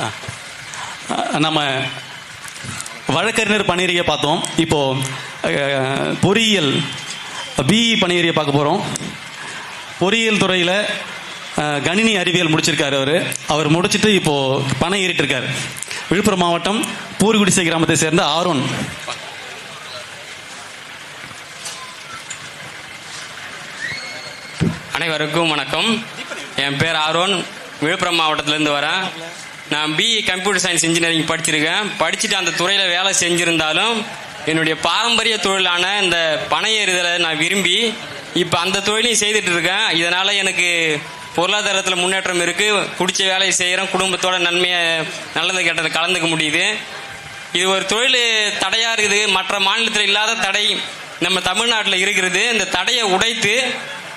ஆ. நம்ம வழக்கறிஞர் பணியறியை பார்த்தோம். இப்போ பொறியியல் பிஇ பணியறியை பார்க்க போகிறோம் பொறியியல் துறையில் கணினி அறிவியல் முடிச்சிருக்காரு அவர். அவர் முடிச்சிட்டு இப்போது பணம் ஏறிட்டுருக்கார். விழுப்புரம் மாவட்டம் பூர்குடிசை கிராமத்தை சேர்ந்த ஆரோன் அனைவருக்கும் வணக்கம். என் பேர் ஆரோன் விழுப்புரம் மாவட்டத்திலேருந்து வரேன். நான் பிஇ கம்ப்யூட்டர் சயின்ஸ் இன்ஜினியரிங் படிச்சிருக்கேன். படிச்சுட்டு அந்த துறையில் வேலை செஞ்சுருந்தாலும் என்னுடைய பாரம்பரிய தொழிலான இந்த பனை ஏறுதலை நான் விரும்பி இப்போ அந்த தொழிலையும் செய்துட்டு இருக்கேன். இதனால் எனக்கு பொருளாதாரத்தில் முன்னேற்றம் இருக்குது பிடிச்ச வேலையை செய்கிறோம் குடும்பத்தோட நன்மையை நல்லது கெட்டது கலந்துக்க முடியுது. இது ஒரு தொழில் தடையாக இருக்குது. மற்ற மாநிலத்தில் இல்லாத தடை நம்ம தமிழ்நாட்டில் இருக்கிறது. இந்த தடையை உடைத்து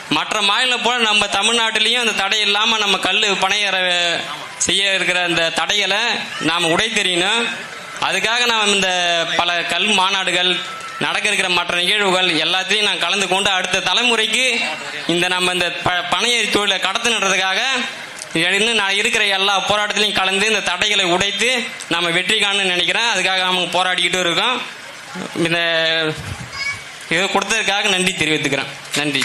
மற்ற மாநிலம் போல நம்ம தமிழ்நாட்டிலையும் அந்த தடை இல்லாமல் நம்ம கல் பணையற செய்ய இருக்கிற அந்த தடைகளை நாம் உடைத்தெறியணும் அதுக்காக நாம் இந்த பல கல் மாநாடுகள் நடக்க இருக்கிற மற்ற நிகழ்வுகள் எல்லாத்தையும் நான் கலந்து கொண்டு அடுத்த தலைமுறைக்கு இந்த நம்ம இந்த ப- பனையேறி தொழிலை கடத்தினதுக்காக இன்னும் நான் இருக்கிற எல்லா போராட்டத்திலையும் கலந்து இந்த தடைகளை உடைத்து நம்ம வெற்றி காணணும்னு நினைக்கிறேன். அதுக்காக நம்ம போராடிக்கிட்டு இருக்கோம். இந்த இதை கொடுத்ததுக்காக நன்றி தெரிவித்துக்கிறேன். நன்றி.